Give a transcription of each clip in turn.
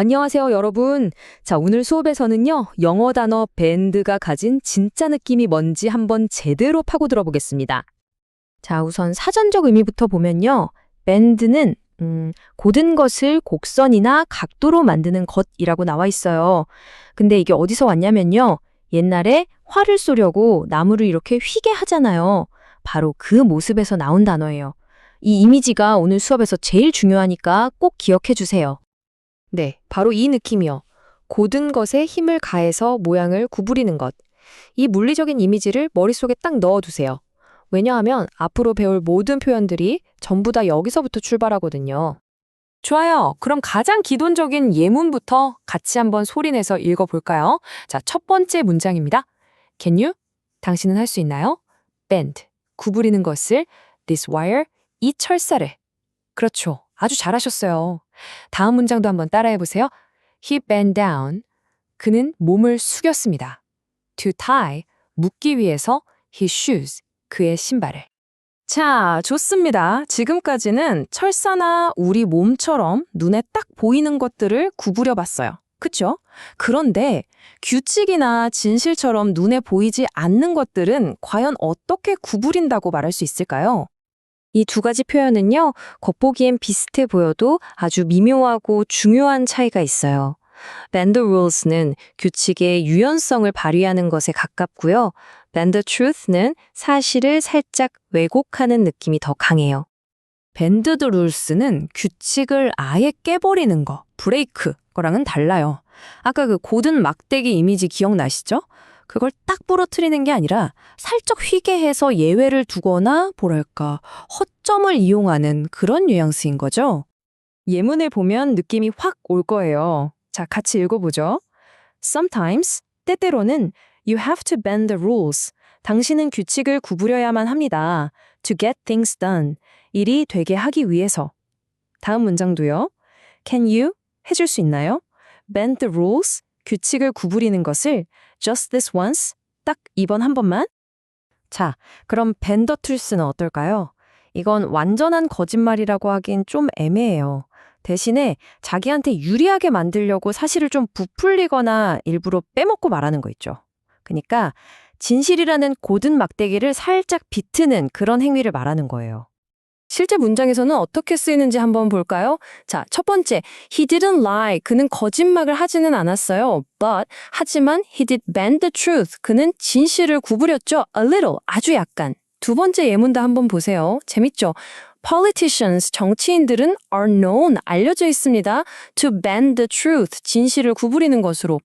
안녕하세요, 여러분. 자, 오늘 수업에서는요, 영어 단어 밴드가 가진 진짜 느낌이 뭔지 한번 제대로 파고 들어 보겠습니다. 자, 우선 사전적 의미부터 보면요. 밴드는, 음, 고든 것을 곡선이나 각도로 만드는 것이라고 나와 있어요. 근데 이게 어디서 왔냐면요. 옛날에 활을 쏘려고 나무를 이렇게 휘게 하잖아요. 바로 그 모습에서 나온 단어예요. 이 이미지가 오늘 수업에서 제일 중요하니까 꼭 기억해 주세요. 네, 바로 이 느낌이요. 고든 것에 힘을 가해서 모양을 구부리는 것. 이 물리적인 이미지를 머릿속에 딱 넣어두세요. 왜냐하면 앞으로 배울 모든 표현들이 전부 다 여기서부터 출발하거든요. 좋아요. 그럼 가장 기본적인 예문부터 같이 한번 소리내서 읽어볼까요? 자, 첫 번째 문장입니다. Can you? 당신은 할 수 있나요? Bend. 구부리는 것을. This wire. 이 철사를. 그렇죠. 아주 잘하셨어요. 다음 문장도 한번 따라해 보세요. He bent down. 그는 몸을 숙였습니다. To tie. 묶기 위해서 his shoes. 그의 신발을. 자, 좋습니다. 지금까지는 철사나 우리 몸처럼 눈에 딱 보이는 것들을 구부려 봤어요. 그쵸? 그런데 규칙이나 진실처럼 눈에 보이지 않는 것들은 과연 어떻게 구부린다고 말할 수 있을까요? 이 두 가지 표현은요, 겉보기엔 비슷해 보여도 아주 미묘하고 중요한 차이가 있어요. The rules는 규칙의 유연성을 발휘하는 것에 가깝고요. The truth는 사실을 살짝 왜곡하는 느낌이 더 강해요. The rules는 규칙을 아예 깨버리는 거, 브레이크, 거랑은 달라요. 아까 그 고든 막대기 이미지 기억나시죠? 그걸 딱 부러뜨리는 게 아니라 살짝 휘게 해서 예외를 두거나 뭐랄까 허점을 이용하는 그런 뉘앙스인 거죠. 예문을 보면 느낌이 확 올 거예요. 자, 같이 읽어보죠. Sometimes, 때때로는 you have to bend the rules. 당신은 규칙을 구부려야만 합니다. To get things done. 일이 되게 하기 위해서. 다음 문장도요. Can you? 해줄 수 있나요? Bend the rules. 규칙을 구부리는 것을 just this once. 딱 이번 한 번만. 자, 그럼 the truth는 어떨까요? 이건 완전한 거짓말이라고 하긴 좀 애매해요. 대신에 자기한테 유리하게 만들려고 사실을 좀 부풀리거나 일부러 빼먹고 말하는 거 있죠. 그러니까 진실이라는 고든 막대기를 살짝 비트는 그런 행위를 말하는 거예요. 실제 문장에서는 어떻게 쓰이는지 한번 볼까요? 자, 첫 번째, he didn't lie. 그는 거짓말을 하지는 않았어요. But, 하지만 he did bend the truth. 그는 진실을 구부렸죠. A little, 아주 약간. 두 번째 예문도 한번 보세요. 재밌죠? Politicians, 정치인들은 are known, 알려져 있습니다. To bend the truth, 진실을 구부리는 것으로.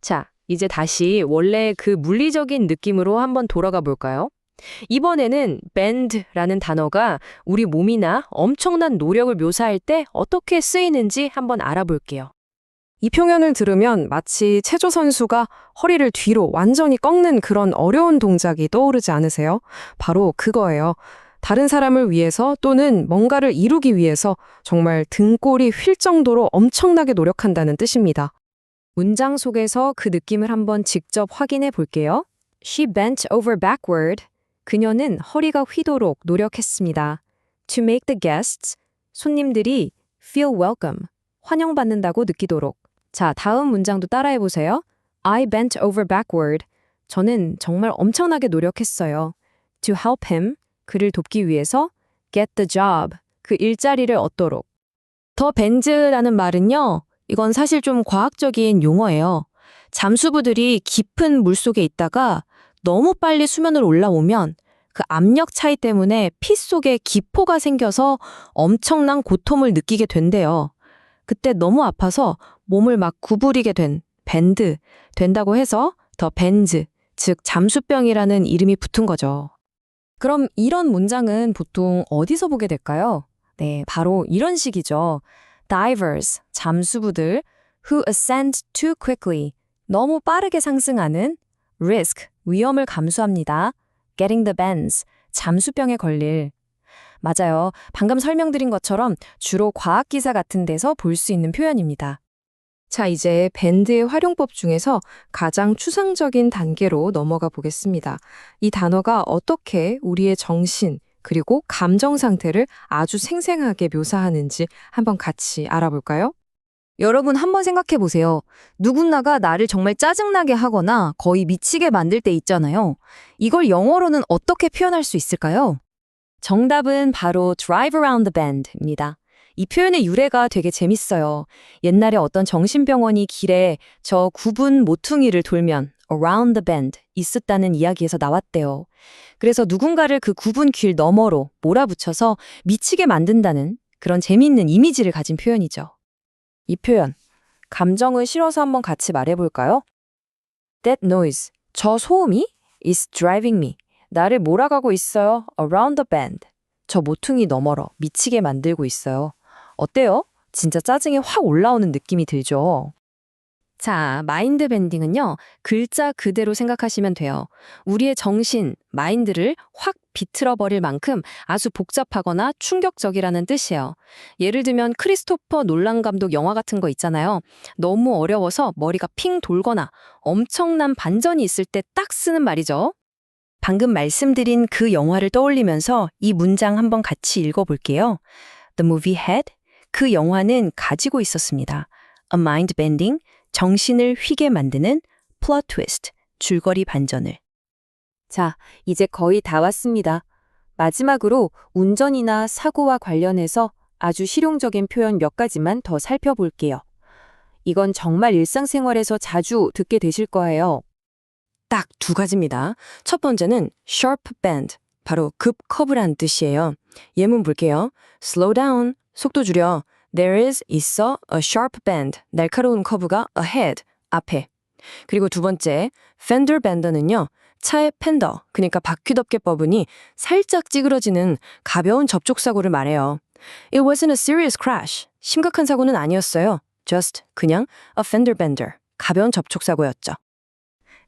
자, 이제 다시 원래 그 물리적인 느낌으로 한번 돌아가 볼까요? 이번에는 bend라는 단어가 우리 몸이나 엄청난 노력을 묘사할 때 어떻게 쓰이는지 한번 알아볼게요. 이 표현을 들으면 마치 체조 선수가 허리를 뒤로 완전히 꺾는 그런 어려운 동작이 떠오르지 않으세요? 바로 그거예요. 다른 사람을 위해서 또는 뭔가를 이루기 위해서 정말 등골이 휠 정도로 엄청나게 노력한다는 뜻입니다. 문장 속에서 그 느낌을 한번 직접 확인해 볼게요. She bent over backward. 그녀는 허리가 휘도록 노력했습니다. To make the guests, 손님들이 feel welcome, 환영받는다고 느끼도록. 자, 다음 문장도 따라해 보세요. I bent over backward. 저는 정말 엄청나게 노력했어요. To help him, 그를 돕기 위해서 get the job, 그 일자리를 얻도록. 더 벤즈라는 말은요, 이건 사실 좀 과학적인 용어예요. 잠수부들이 깊은 물 속에 있다가 너무 빨리 수면을 올라오면 그 압력 차이 때문에 피 속에 기포가 생겨서 엄청난 고통을 느끼게 된대요. 그때 너무 아파서 몸을 막 구부리게 된 밴드 된다고 해서 더 벤즈, 즉 잠수병이라는 이름이 붙은 거죠. 그럼 이런 문장은 보통 어디서 보게 될까요? 네, 바로 이런 식이죠. Divers, 잠수부들, who ascend too quickly, 너무 빠르게 상승하는, risk, 위험을 감수합니다. getting the bends, 잠수병에 걸릴. 맞아요. 방금 설명드린 것처럼 주로 과학기사 같은 데서 볼 수 있는 표현입니다. 자, 이제 밴드의 활용법 중에서 가장 추상적인 단계로 넘어가 보겠습니다. 이 단어가 어떻게 우리의 정신, 그리고 감정 상태를 아주 생생하게 묘사하는지 한번 같이 알아볼까요? 여러분 한번 생각해 보세요. 누군가가 나를 정말 짜증나게 하거나 거의 미치게 만들 때 있잖아요. 이걸 영어로는 어떻게 표현할 수 있을까요? 정답은 바로 drive around the bend입니다. 이 표현의 유래가 되게 재밌어요. 옛날에 어떤 정신병원이 길에 저 구분 모퉁이를 돌면 around the bend 있었다는 이야기에서 나왔대요. 그래서 누군가를 그 구분 길 너머로 몰아붙여서 미치게 만든다는 그런 재미있는 이미지를 가진 표현이죠. 이 표현, 감정을 실어서 한번 같이 말해볼까요? That noise, 저 소음이 is driving me. 나를 몰아가고 있어요. around the bend. 저 모퉁이 너머로 미치게 만들고 있어요. 어때요? 진짜 짜증이 확 올라오는 느낌이 들죠? 자, 마인드 밴딩은요, 글자 그대로 생각하시면 돼요. 우리의 정신, 마인드를 확 비틀어 버릴 만큼 아주 복잡하거나 충격적이라는 뜻이에요. 예를 들면 크리스토퍼 놀란 감독 영화 같은 거 있잖아요. 너무 어려워서 머리가 핑 돌거나 엄청난 반전이 있을 때 딱 쓰는 말이죠. 방금 말씀드린 그 영화를 떠올리면서 이 문장 한번 같이 읽어볼게요. The movie had 그 영화는 가지고 있었습니다. A mind bending 정신을 휘게 만드는 plot twist 줄거리 반전을. 자, 이제 거의 다 왔습니다. 마지막으로 운전이나 사고와 관련해서 아주 실용적인 표현 몇 가지만 더 살펴볼게요. 이건 정말 일상생활에서 자주 듣게 되실 거예요. 딱 두 가지입니다. 첫 번째는 sharp bend, 바로 급 커브란 뜻이에요. 예문 볼게요. slow down, 속도 줄여. There is, 있어, a sharp bend, 날카로운 커브가 ahead, 앞에. 그리고 두 번째, fender bender는요, 차의 펜더, 그러니까 바퀴 덮개 버분이 살짝 찌그러지는 가벼운 접촉 사고를 말해요. It wasn't a serious crash. 심각한 사고는 아니었어요. Just, 그냥 a fender bender, 가벼운 접촉 사고였죠.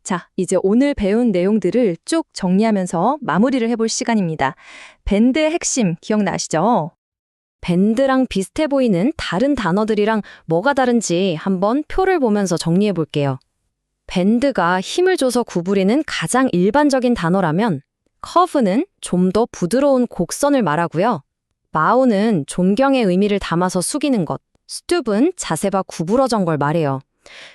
자, 이제 오늘 배운 내용들을 쭉 정리하면서 마무리를 해볼 시간입니다. 밴드의 핵심 기억나시죠? 밴드랑 비슷해 보이는 다른 단어들이랑 뭐가 다른지 한번 표를 보면서 정리해 볼게요. 밴드가 힘을 줘서 구부리는 가장 일반적인 단어라면 커브는 좀 더 부드러운 곡선을 말하고요. 마우는 존경의 의미를 담아서 숙이는 것, 스튜브는 자세가 구부러진 걸 말해요.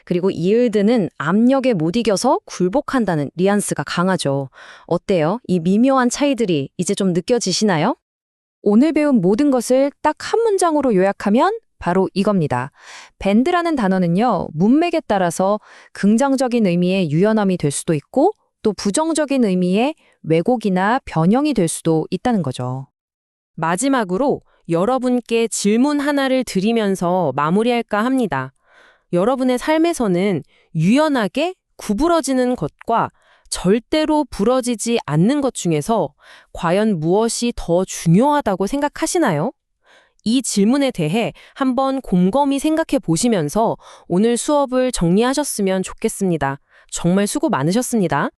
그리고 이을드는 압력에 못 이겨서 굴복한다는 뉘앙스가 강하죠. 어때요? 이 미묘한 차이들이 이제 좀 느껴지시나요? 오늘 배운 모든 것을 딱 한 문장으로 요약하면 바로 이겁니다. 밴드라는 단어는요, 문맥에 따라서 긍정적인 의미의 유연함이 될 수도 있고 또 부정적인 의미의 왜곡이나 변형이 될 수도 있다는 거죠. 마지막으로 여러분께 질문 하나를 드리면서 마무리할까 합니다. 여러분의 삶에서는 유연하게 구부러지는 것과 절대로 부러지지 않는 것 중에서 과연 무엇이 더 중요하다고 생각하시나요? 이 질문에 대해 한번 곰곰이 생각해 보시면서 오늘 수업을 정리하셨으면 좋겠습니다. 정말 수고 많으셨습니다.